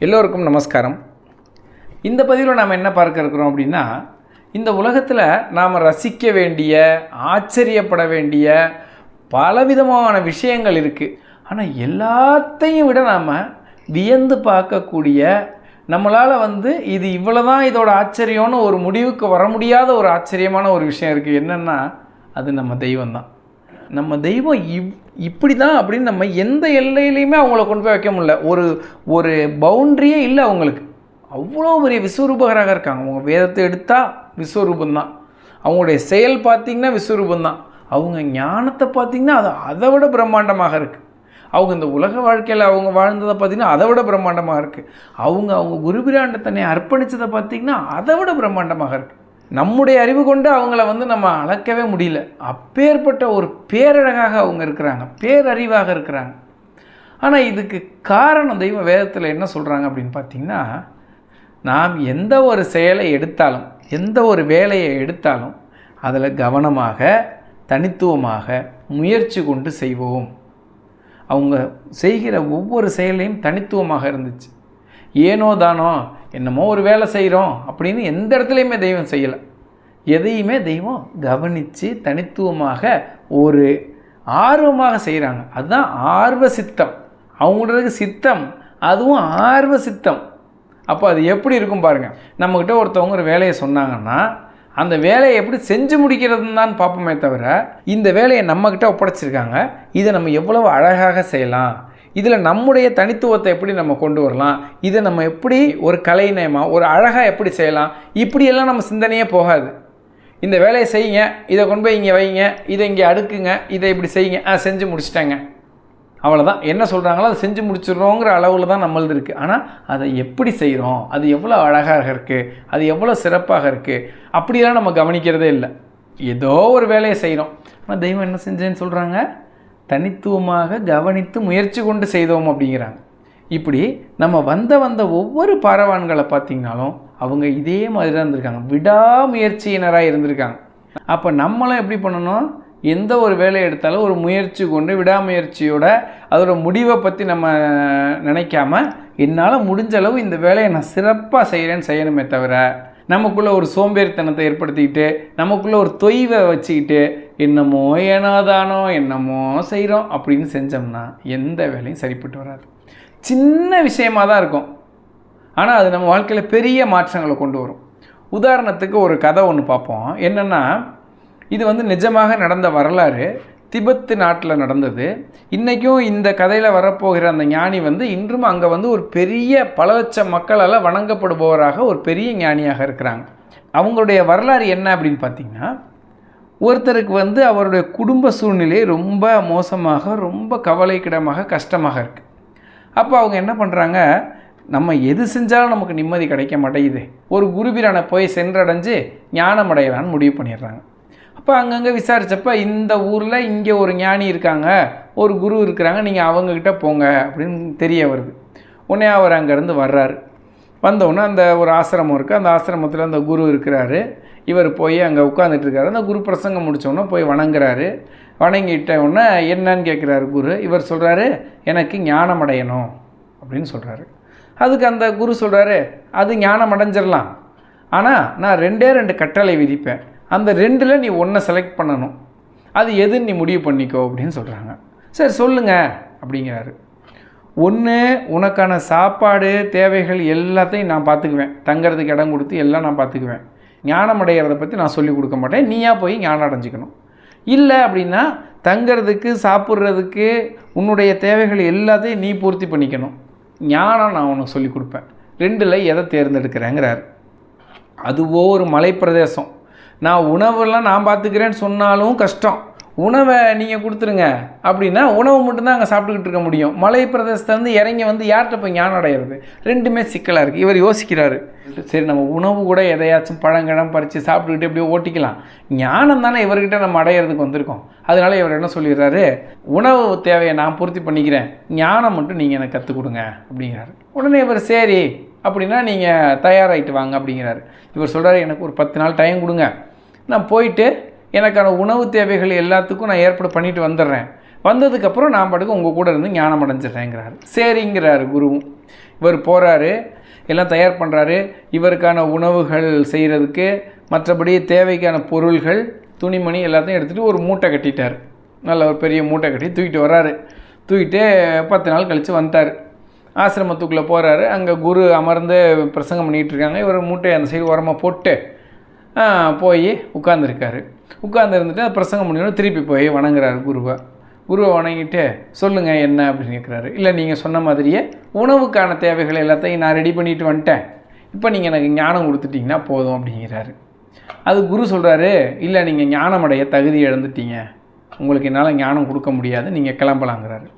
எல்லோருக்கும் நமஸ்காரம். இந்த பதிவில் நாம் என்ன பார்க்க இருக்கிறோம் அப்படின்னா இந்த உலகத்தில் நாம் ரசிக்க வேண்டிய ஆச்சரியப்பட வேண்டிய பலவிதமான விஷயங்கள் இருக்குது ஆனால் எல்லாத்தையும் விட நாம் வியந்து பார்க்கக்கூடிய நம்மளால் வந்து இது இவ்வளோதான் இதோட ஆச்சரியம்னு ஒரு முடிவுக்கு வர முடியாத ஒரு ஆச்சரியமான ஒரு விஷயம் இருக்குது என்னென்னா அது நம்ம தெய்வம் தான் நம்ம தெய்வம் இவ் இப்படி தான் அப்படின்னு நம்ம எந்த எல்லையிலையுமே அவங்கள கொண்டு போய் வைக்க முடியல. ஒரு ஒரு பவுண்ட்ரியே இல்லை அவங்களுக்கு. அவ்வளோ பெரிய விஸ்வரூபகராக இருக்காங்க. அவங்க வேதத்தை எடுத்தால் விஸ்வரூபந்தான் அவங்களுடைய செயல் பார்த்திங்கன்னா விஸ்வரூபம் தான் அவங்க ஞானத்தை பார்த்திங்கன்னா அது அதை விட பிரம்மாண்டமாக இருக்குது அவங்க இந்த உலக வாழ்க்கையில் அவங்க வாழ்ந்ததை பார்த்திங்கன்னா அதை விட பிரம்மாண்டமாக இருக்குது அவங்க அவங்க குருபிராண்டத்தனை அர்ப்பணித்ததை பார்த்திங்கன்னா அதை விட பிரம்மாண்டமாக இருக்குது நம்முடைய அறிவு கொண்டு அவங்கள வந்து நம்ம அளக்கவே முடியல. அப்பேற்பட்ட ஒரு பேரழகாக அவங்க இருக்கிறாங்க. பேரறிவாக இருக்கிறாங்க. ஆனால் இதுக்கு காரணம் தெய்வ வேதத்தில் என்ன சொல்கிறாங்க அப்படின்னு பார்த்தீங்கன்னா நாம் எந்த ஒரு செயலை எடுத்தாலும் எந்த ஒரு வேலையை எடுத்தாலும் அதில் கவனமாக தனித்துவமாக முயற்சி கொண்டு செய்வோம். அவங்க செய்கிற ஒவ்வொரு செயலையும் தனித்துவமாக இருந்துச்சு. ஏனோ தானோ என்னமோ ஒரு வேலை செய்கிறோம் அப்படின்னு எந்த இடத்துலையுமே தெய்வம் செய்யலை. எதையுமே தெய்வம் கவனித்து தனித்துவமாக ஒரு ஆர்வமாக செய்கிறாங்க அதுதான் ஆர்வ சித்தம். அவங்களுக்கு சித்தம். அதுவும் ஆர்வ சித்தம். அப்போ அது எப்படி இருக்கும் பாருங்கள் நம்மக்கிட்ட ஒருத்தவங்க ஒரு வேலையை சொன்னாங்கன்னா அந்த வேலையை எப்படி செஞ்சு முடிக்கிறதுன்னு தான் பார்ப்போமே தவிர இந்த வேலையை நம்மக்கிட்ட ஒப்படைச்சிருக்காங்க. இதை நம்ம எவ்வளவு அழகாக செய்யலாம்? இதில் நம்முடைய தனித்துவத்தை எப்படி நம்ம கொண்டு வரலாம்? இதை நம்ம எப்படி ஒரு கலைநயமாக ஒரு அழகாக எப்படி செய்யலாம்? இப்படியெல்லாம் நம்ம சிந்தனையே போகாது. இந்த வேலையை செய்யுங்க இதை கொண்டு போய் இங்கே வைங்க இதை இங்கே அடுக்குங்க இதை இப்படி செய்யுங்க ஆ செஞ்சு முடிச்சிட்டேங்க. அவ்வளோதான் என்ன சொல்கிறாங்களோ அதை செஞ்சு முடிச்சிடுறோங்கிற அளவில் தான் நம்மளது இருக்குது ஆனால் அதை எப்படி செய்கிறோம் அது எவ்வளோ அழகாக இருக்குது அது எவ்வளோ சிறப்பாக இருக்குது அப்படியெல்லாம் நம்ம கவனிக்கிறதே இல்லை. ஏதோ ஒரு வேலையை செய்கிறோம் ஆனால் தெய்வம் என்ன செஞ்சேன்னு சொல்கிறாங்க தனித்துவமாக கவனித்து முயற்சி கொண்டு செய்தோம் அப்படிங்கிறாங்க. இப்படி நம்ம வந்த வந்த ஒவ்வொரு பாரவான்களை பார்த்திங்கனாலும் அவங்க இதே மாதிரி தான் இருந்திருக்காங்க. விடாமுயற்சியினராக இருந்திருக்காங்க. அப்போ நம்மளும் எப்படி பண்ணணும்? எந்த ஒரு வேலையை எடுத்தாலும் ஒரு முயற்சி கொண்டு விடாமுயற்சியோட அதோட முடிவை பற்றி நம்ம நினைக்காம என்னால் முடிஞ்ச அளவு இந்த வேலையை நான் சிறப்பாக செய்கிறேன்னு செய்யணுமே தவிர நமக்குள்ளே ஒரு சோம்பேறித்தனத்தை ஏற்படுத்திக்கிட்டு நமக்குள்ளே ஒரு தொய்வை வச்சுக்கிட்டு என்னமோ ஏனோதானோ என்னமோ செய்கிறோம் அப்படின்னு செஞ்சோம்னா எந்த வேலையும் சரிப்பட்டு வராது. சின்ன விஷயமாக தான் இருக்கும். ஆனால் அது நம்ம வாழ்க்கையில் பெரிய மாற்றங்களை கொண்டு வரும். உதாரணத்துக்கு ஒரு கதை ஒன்று பார்ப்போம். என்னென்னா இது வந்து நிஜமாக நடந்த வரலாறு. திபெத்து நாட்டில் நடந்தது. இன்றைக்கும் இந்த கதையில் வரப்போகிற அந்த ஞானி வந்து இன்றும் அங்கே வந்து ஒரு பெரிய பல லட்சம் மக்களால் வணங்கப்படுபவராக ஒரு பெரிய ஞானியாக இருக்கிறாங்க. அவங்களுடைய வரலாறு என்ன அப்படின்னு பார்த்தீங்கன்னா ஒருத்தருக்கு வந்து அவருடைய குடும்ப சூழ்நிலை ரொம்ப மோசமாக ரொம்ப கவலைக்கிடமாக கஷ்டமாக இருக்குது அப்போ அவங்க என்ன பண்ணுறாங்க நம்ம எது செஞ்சாலும் நமக்கு நிம்மதி கிடைக்க மாட்டேங்குது. ஒரு குருபிரானை போய் சென்றடைஞ்சு ஞானம் அடையலான்னு முடிவு பண்ணிடுறாங்க. அப்போ அங்கங்கே விசாரித்தப்ப இந்த ஊரில் இங்கே ஒரு ஞானி இருக்காங்க ஒரு குரு இருக்கிறாங்க நீங்கள் அவங்கக்கிட்ட போங்க அப்படின்னு தெரிய வருது. உடனே அவர் அங்கேருந்து வர்றாரு. வந்தவுடனே அந்த ஒரு ஆசிரமம் இருக்குது அந்த ஆசிரமத்தில் அந்த குரு இருக்கிறாரு. இவர் போய் அங்கே உட்காந்துட்டு இருக்காரு. அந்த குரு பிரசங்கம் முடித்தோடனே போய் வணங்குறாரு. வணங்கிட்ட உடனே என்னன்னு கேட்குறாரு குரு. இவர் சொல்கிறாரு எனக்கு ஞானம் அடையணும் அப்படின்னு சொல்கிறாரு அதுக்கு அந்த குரு சொல்கிறாரு அது ஞானம் அடைஞ்சிடலாம் ஆனால் நான் ரெண்டே ரெண்டு கட்டளை விதிப்பேன். அந்த ரெண்டில் நீ ஒன்றை செலக்ட் பண்ணணும். அது எதுன்னு நீ முடிவு பண்ணிக்கோ அப்படின்னு சொல்கிறாங்க சரி சொல்லுங்கள் அப்படிங்கிறாரு. ஒன்று உனக்கான சாப்பாடு தேவைகள் எல்லாத்தையும் நான் பார்த்துக்குவேன் தங்கிறதுக்கு இடம் கொடுத்து எல்லாம் நான் பார்த்துக்குவேன் ஞானம் அடைகிறத பற்றி நான் சொல்லிக் கொடுக்க மாட்டேன். நீயா போய் ஞானம் அடைஞ்சிக்கணும். இல்லை அப்படின்னா தங்கிறதுக்கு சாப்பிட்றதுக்கு உன்னுடைய தேவைகள் எல்லாத்தையும் நீ பூர்த்தி பண்ணிக்கணும். ஞானம் நான் உனக்கு சொல்லிக் கொடுப்பேன். ரெண்டில் எதை தேர்ந்தெடுக்கிறேங்கிறார். அதுவோ ஒரு மலைப்பிரதேசம். நான் உணவெல்லாம் நான் பார்த்துக்கிறேன்னு சொன்னாலும் கஷ்டம். உணவை நீங்கள் கொடுத்துருங்க. அப்படின்னா உணவு மட்டும்தான் அங்கே சாப்பிட்டுக்கிட்டு இருக்க முடியும். மலை பிரதேசத்துலேருந்து இறங்கி வந்து யார்கிட்ட போய் ஞானம் அடையிறது? ரெண்டுமே சிக்கலாக இருக்குது இவர் யோசிக்கிறாரு. சரி நம்ம உணவு கூட எதையாச்சும் பழங்கிழம் பறித்து சாப்பிட்டுக்கிட்டு எப்படியோ ஓட்டிக்கலாம். ஞானம் தானே இவர்கிட்ட நம்ம அடையிறதுக்கு வந்திருக்கோம். அதனால இவர் என்ன சொல்லிடுறாரு? உணவு தேவையை நான் பூர்த்தி பண்ணிக்கிறேன். ஞானம் மட்டும் நீங்கள் எனக்கு கற்றுக் கொடுங்க அப்படிங்கிறாரு. உடனே இவர் சரி அப்படின்னா நீங்கள் தயாராகிட்டு வாங்க அப்படிங்கிறாரு. இவர் சொல்கிறாரு எனக்கு ஒரு பத்து நாள் டைம் கொடுங்க. நான் போயிட்டு எனக்கான உணவு தேவைகள் எல்லாத்துக்கும் நான் ஏற்பாடு பண்ணிட்டு வந்துடுறேன். வந்ததுக்கப்புறம் நான் பாட்டுக்கு உங்கள் கூட இருந்து ஞானம் அடைஞ்சிடுறேங்கிறாரு. சரிங்கிறாரு குருவும் இவர் போகிறாரு எல்லாம் தயார் பண்ணுறாரு இவருக்கான உணவுகள் செய்கிறதுக்கு மற்றபடி தேவைக்கான பொருள்கள் துணிமணி எல்லாத்தையும் எடுத்துகிட்டு ஒரு மூட்டை கட்டிட்டார். நல்ல ஒரு பெரிய மூட்டை கட்டி தூக்கிட்டு வர்றாரு. தூக்கிட்டு பத்து நாள் கழித்து வந்துட்டார். ஆசிரமத்துக்குள்ளே போகிறாரு அங்கே குரு அமர்ந்து பிரசங்கம் பண்ணிகிட்டு இருக்காங்க. இவர் மூட்டையை அந்த சைடு ஓரமாக போட்டு போய் உட்காந்துருக்காரு உட்கார்ந்து இருந்துட்டு அந்த பிரசங்கம் பண்ணியோட திருப்பி போய் வணங்குறாரு குருவை. குருவை வணங்கிட்டு சொல்லுங்கள் என்ன? அப்படின்னு கேட்குறாரு இல்லை நீங்கள் சொன்ன மாதிரியே உணவுக்கான தேவைகள் எல்லாத்தையும் நான் ரெடி பண்ணிட்டு வந்துட்டேன். இப்போ நீங்கள் எனக்கு ஞானம் கொடுத்துட்டீங்கன்னா போதும் அப்படிங்கிறாரு. அது குரு சொல்கிறாரு இல்லை நீங்கள் ஞானம் அடைய தகுதி இழந்துட்டீங்க. உங்களுக்கு என்னால் ஞானம் கொடுக்க முடியாது. நீங்கள் கிளம்பலாங்கிறாரு.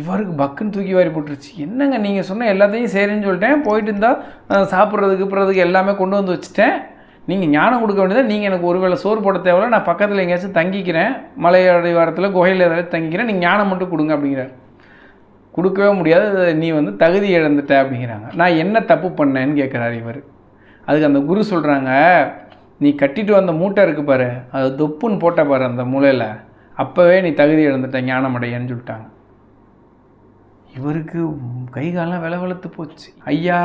இவருக்கு பக்குன்னு தூக்கி வாரி போட்டுருச்சு. என்னங்க நீங்கள் சொன்ன எல்லாத்தையும் சரின்னு சொல்லிட்டேன். போயிட்டு இருந்தால் சாப்பிட்றதுக்கு பிறதுக்கு எல்லாமே கொண்டு வந்து வச்சுட்டேன். நீங்கள் ஞானம் கொடுக்க வேண்டியது நீங்கள் எனக்கு ஒருவேளை சோறு போட தேவையில்ல நான் பக்கத்தில் எங்கேயாச்சும் தங்கிக்கிறேன் மலையோடைய வாரத்தில் குகையில் ஏதாவது தங்கிக்கிறேன் நீங்கள் ஞானம் மட்டும் கொடுங்க அப்படிங்கிறார். கொடுக்கவே முடியாது நீ வந்து தகுதி இழந்துட்ட அப்படிங்கிறாங்க. நான் என்ன தப்பு பண்ணேன்னு கேட்குறாரு இவர். அதுக்கு அந்த குரு சொல்கிறாங்க நீ கட்டிட்டு வந்த மூட்டை இருக்கு பாரு அது தொப்புன்னு போட்ட பாரு அந்த மூலையில். அப்போவே நீ தகுதி இழந்துட்ட ஞானமடையன்னு சொல்லிட்டாங்க. இவருக்கு கை காலெல்லாம் வெளுத்து போச்சு. ஐயா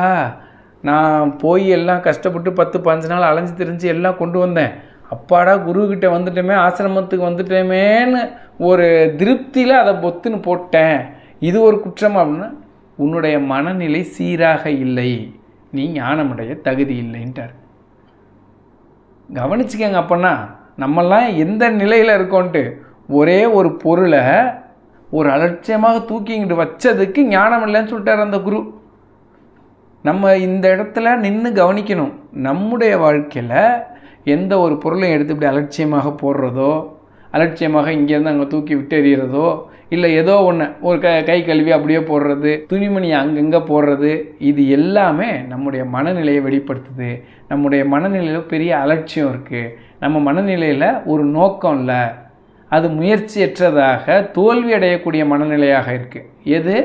நான் போய் எல்லாம் கஷ்டப்பட்டு பத்து பதினஞ்சு நாள் அலைஞ்சு திரிஞ்சு எல்லாம் கொண்டு வந்தேன். அப்பாடா குருக்கிட்ட வந்துட்டோமே ஆசிரமத்துக்கு வந்துட்டோமேன்னு ஒரு திருப்தியில் அதை பொத்துன்னு போட்டேன். இது ஒரு குற்றம் அப்படின்னா உன்னுடைய மனநிலை சீராக இல்லை. நீ ஞானமுடைய தகுதி இல்லைன்ட்டார். கவனிச்சுக்கங்க அப்போன்னா நம்மெல்லாம் எந்த நிலையில் இருக்கோன்ட்டு ஒரே ஒரு பொருளை ஒரு அலட்சியமாக தூக்கிங்கிட்டு வச்சதுக்கு ஞானம் இல்லைன்னு சொல்லிட்டார் அந்த குரு. நம்ம இந்த இடத்துல நின்று கவனிக்கணும். நம்முடைய வாழ்க்கையில் எந்த ஒரு பொருளையும் எடுத்து இப்படி அலட்சியமாக போடுறதோ அலட்சியமாக இங்கேருந்து அங்கே தூக்கி விட்டு இல்லை ஏதோ ஒன்று ஒரு க கை கழுவி அப்படியே போடுறது துணிமணி அங்கங்கே போடுறது இது எல்லாமே நம்முடைய மனநிலையை வெளிப்படுத்துது. நம்முடைய மனநிலையில் பெரிய அலட்சியம் இருக்குது நம்ம மனநிலையில் ஒரு நோக்கம் இல்லை. அது முயற்சியற்றதாக தோல்வி அடையக்கூடிய மனநிலையாக இருக்குது எது?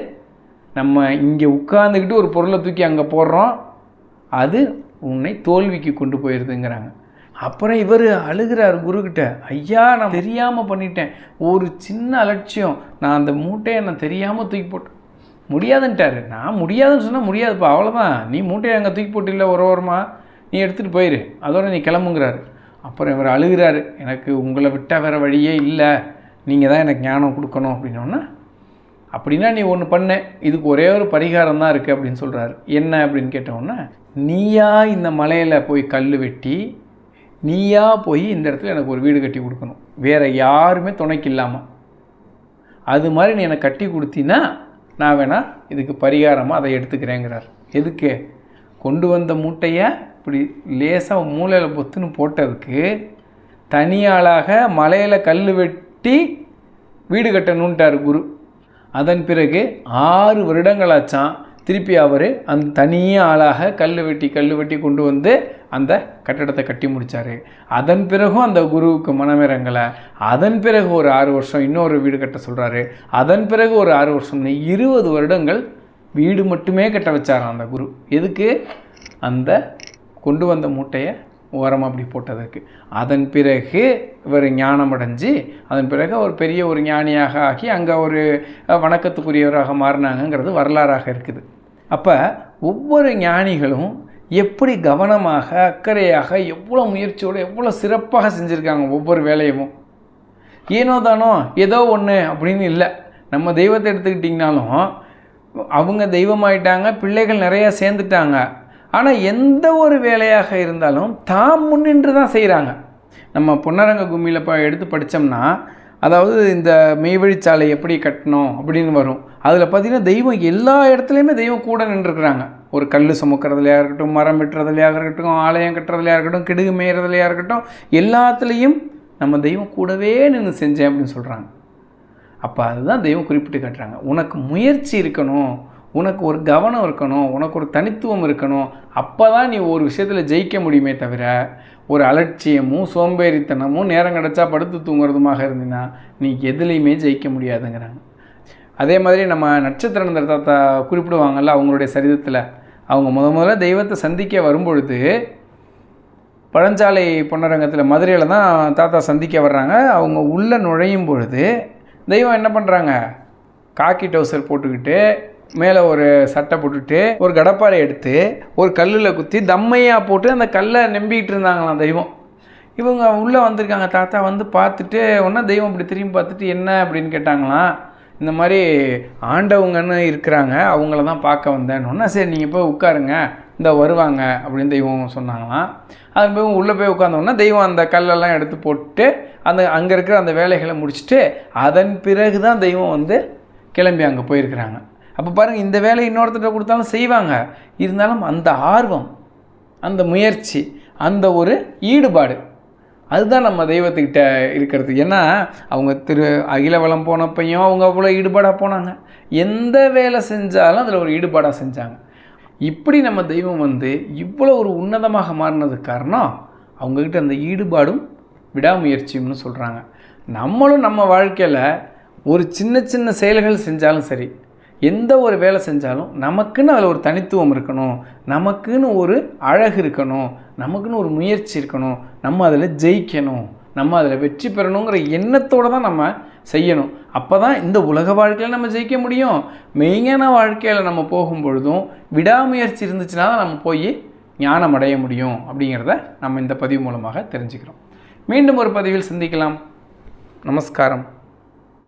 நம்ம இங்கே உட்காந்துக்கிட்டு ஒரு பொருளை தூக்கி அங்கே போடுறோம் அது உன்னை தோல்விக்கு கொண்டு போயிடுதுங்கிறாங்க அப்புறம் இவர் அழுகிறார் குருக்கிட்ட ஐயா நான் தெரியாமல் பண்ணிட்டேன். ஒரு சின்ன அலட்சியம். நான் அந்த மூட்டையை நான் தெரியாமல் தூக்கி போட்டேன் முடியாதுன்ட்டாரு. நான் முடியாதுன்னு சொன்னால் முடியாதுப்பா. அவ்வளோதான் நீ மூட்டையை அங்கே தூக்கி போட்டில்ல ஒரு ஓரமாக நீ எடுத்துகிட்டு போயிரு. அதோட நீ கிளம்புங்கிறாரு. அப்புறம் இவர் அழுகிறாரு. எனக்கு உங்களை விட்டால் வேறு வழியே இல்லை. நீங்கள் தான் எனக்கு ஞானம் கொடுக்கணும். அப்படின்னோன்னா அப்படின்னா நீ ஒன்று பண்ண. இதுக்கு ஒரே ஒரு பரிகாரம் தான் இருக்குது அப்படின்னு சொல்கிறாரு என்ன அப்படின்னு கேட்டோன்னா நீயா இந்த மலையில் போய் கல் வெட்டி நீயா போய் இந்த இடத்துல எனக்கு ஒரு வீடு கட்டி கொடுக்கணும். வேறு யாருமே துணைக்கு இல்லாமல் அது மாதிரி நீ எனக்கு கட்டி கொடுத்தினா நான் வேணால் இதுக்கு பரிகாரமாக அதை எடுத்துக்கிறேங்கிறார். எதுக்கு? கொண்டு வந்த மூட்டையை இப்படி லேசாக மூளையில் பொத்துன்னு போட்டதுக்கு தனியாளாக மலையில் கல் வெட்டி வீடு கட்டணுன்ட்டார் குரு. அதன் பிறகு ஆறு வருடங்களாச்சான் திருப்பி அவர் அந்த தனியே ஆளாக கல் வெட்டி கல் வெட்டி கொண்டு வந்து அந்த கட்டடத்தை கட்டி முடித்தார் அதன் பிறகும் அந்த குருவுக்கு மனமிறங்கலை அதன் பிறகு ஒரு ஆறு வருஷம் இன்னொரு வீடு கட்ட சொல்கிறாரு அதன் பிறகு ஒரு ஆறு வருஷம்னு இருபது வருடங்கள் வீடு மட்டுமே கட்ட வச்சாராம் அந்த குரு. எதுக்கு? அந்த கொண்டு வந்த மூட்டையை ஓரமாக அப்படி போட்டதற்கு. அதன் பிறகு இவர் ஞானம் அடைஞ்சு அதன் பிறகு அவர் பெரிய ஒரு ஞானியாக ஆகி அங்கே ஒரு வணக்கத்துக்குரியவராக மாறினாங்கங்கிறது வரலாறாக இருக்குது. அப்போ ஒவ்வொரு ஞானிகளும் எப்படி கவனமாக அக்கறையாக எவ்வளோ முயற்சியோடு எவ்வளோ சிறப்பாக செஞ்சுருக்காங்க ஒவ்வொரு வேலையும். ஏனோ தானோ ஏதோ ஒன்று அப்படின்னு இல்லை. நம்ம தெய்வத்தை எடுத்துக்கிட்டிங்கனாலும் அவங்க தெய்வமாயிட்டாங்க பிள்ளைகள் நிறையா சேர்ந்துட்டாங்க. ஆனால் எந்த ஒரு வேலையாக இருந்தாலும் தாம் முன்னின்று தான் செய்கிறாங்க நம்ம பொன்னரங்க கும்மியில் இப்போ எடுத்து படித்தோம்னா அதாவது இந்த மெய்வழிச்சாலை எப்படி கட்டணும் அப்படின்னு வரும். அதில் பார்த்தீங்கன்னா தெய்வம் எல்லா இடத்துலையுமே தெய்வம் கூட நின்றுருக்குறாங்க. ஒரு கல் சுமக்கிறதுலையாக இருக்கட்டும் மரம் வெட்டுறதுலையாக இருக்கட்டும் ஆலயம் கட்டுறதுலையா இருக்கட்டும் கிடுகு மேயறதுலையாக இருக்கட்டும் எல்லாத்துலேயும் நம்ம தெய்வம் கூடவே நின்று செஞ்சேன் அப்படின்னு சொல்கிறாங்க அப்போ அதுதான் தெய்வம் குறிப்பிட்டு காட்டுறாங்க. உனக்கு முயற்சி இருக்கணும். உனக்கு ஒரு கவனம் இருக்கணும் உனக்கு ஒரு தனித்துவம் இருக்கணும் அப்போ தான் நீ ஒரு விஷயத்தில் ஜெயிக்க முடியுமே தவிர ஒரு அலட்சியமும் சோம்பேறித்தனமும் நேரம் கிடச்சா படுத்து தூங்குறதுமாக இருந்தீங்கன்னா நீ எதுலேயுமே ஜெயிக்க முடியாதுங்கிறாங்க. அதே மாதிரி நம்ம நட்சத்திர தாத்தா குறிப்பிடுவாங்கள்ல அவங்களுடைய சரிதத்தில் அவங்க முத முதல்ல தெய்வத்தை சந்திக்க வரும்பொழுது பழஞ்சாலை பொன்னரங்கத்தில் மதுரையில் தான் தாத்தா சந்திக்க வர்றாங்க. அவங்க உள்ளே நுழையும் பொழுது தெய்வம் என்ன பண்ணுறாங்க காக்கி டவுசர் போட்டுக்கிட்டு மேலே ஒரு சட்டை போட்டுட்டு ஒரு கடப்பாரை எடுத்து ஒரு கல்லில் குத்தி தம்மையாக போட்டு அந்த கல்லை நம்பிக்கிட்டு இருந்தாங்களாம் தெய்வம். இவங்க உள்ளே வந்திருக்காங்க. தாத்தா வந்து பார்த்துட்டு ஒன்றா தெய்வம் இப்படி திரும்பி பார்த்துட்டு என்ன? அப்படின்னு கேட்டாங்களாம். இந்த மாதிரி ஆண்டவங்கன்னு இருக்கிறாங்க. அவங்கள தான் பார்க்க வந்தேன்னு. ஒன்றா சரி நீங்கள் போய் உட்காருங்க. இந்த வருவாங்க. அப்படின்னு தெய்வம் சொன்னாங்களாம். அது போய் உள்ளே போய் உட்காந்தோன்னா தெய்வம் அந்த கல்லெல்லாம் எடுத்து போட்டு அந்த அங்கே இருக்கிற அந்த வேலைகளை முடிச்சுட்டு அதன் பிறகு தான் தெய்வம் வந்து கிளம்பி அங்கே போயிருக்கிறாங்க. அப்போ பாருங்கள் இந்த வேலை இன்னொருத்தர்கிட்ட கொடுத்தாலும் செய்வாங்க. இருந்தாலும் அந்த ஆர்வம் அந்த முயற்சி அந்த ஒரு ஈடுபாடு அதுதான் நம்ம தெய்வத்துக்கிட்ட இருக்கிறது. ஏன்னா அவங்க திரு அகிலவளம் போனப்பையும் அவங்க அவ்வளோ ஈடுபாடாக போனாங்க. எந்த வேலை செஞ்சாலும் அதில் ஒரு ஈடுபாடாக செஞ்சாங்க. இப்படி நம்ம தெய்வம் வந்து இவ்வளோ ஒரு உன்னதமாக மாறினதுக்கு காரணம் அவங்கக்கிட்ட அந்த ஈடுபாடும் விடாமுயற்சியும்னு சொல்கிறாங்க நம்மளும் நம்ம வாழ்க்கையில் ஒரு சின்ன சின்ன செயல்கள் செஞ்சாலும் சரி எந்த ஒரு வேலை செஞ்சாலும் நமக்குன்னு அதில் ஒரு தனித்துவம் இருக்கணும். நமக்குன்னு ஒரு அழகு இருக்கணும். நமக்குன்னு ஒரு முயற்சி இருக்கணும். நம்ம அதில் ஜெயிக்கணும். நம்ம அதில் வெற்றி பெறணுங்கிற எண்ணத்தோடு தான் நம்ம செய்யணும். அப்போ தான் இந்த உலக வாழ்க்கையில் நம்ம ஜெயிக்க முடியும். மெய்ஞான வாழ்க்கையில் நம்ம போகும் பொழுதும் விடாமுயற்சி இருந்துச்சுன்னா தான் நம்ம போய் ஞானம் அடைய முடியும் அப்படிங்கிறத நம்ம இந்த பதிவு மூலமாக தெரிஞ்சுக்கிறோம். மீண்டும் ஒரு பதிவில் சந்திக்கலாம். நமஸ்காரம்.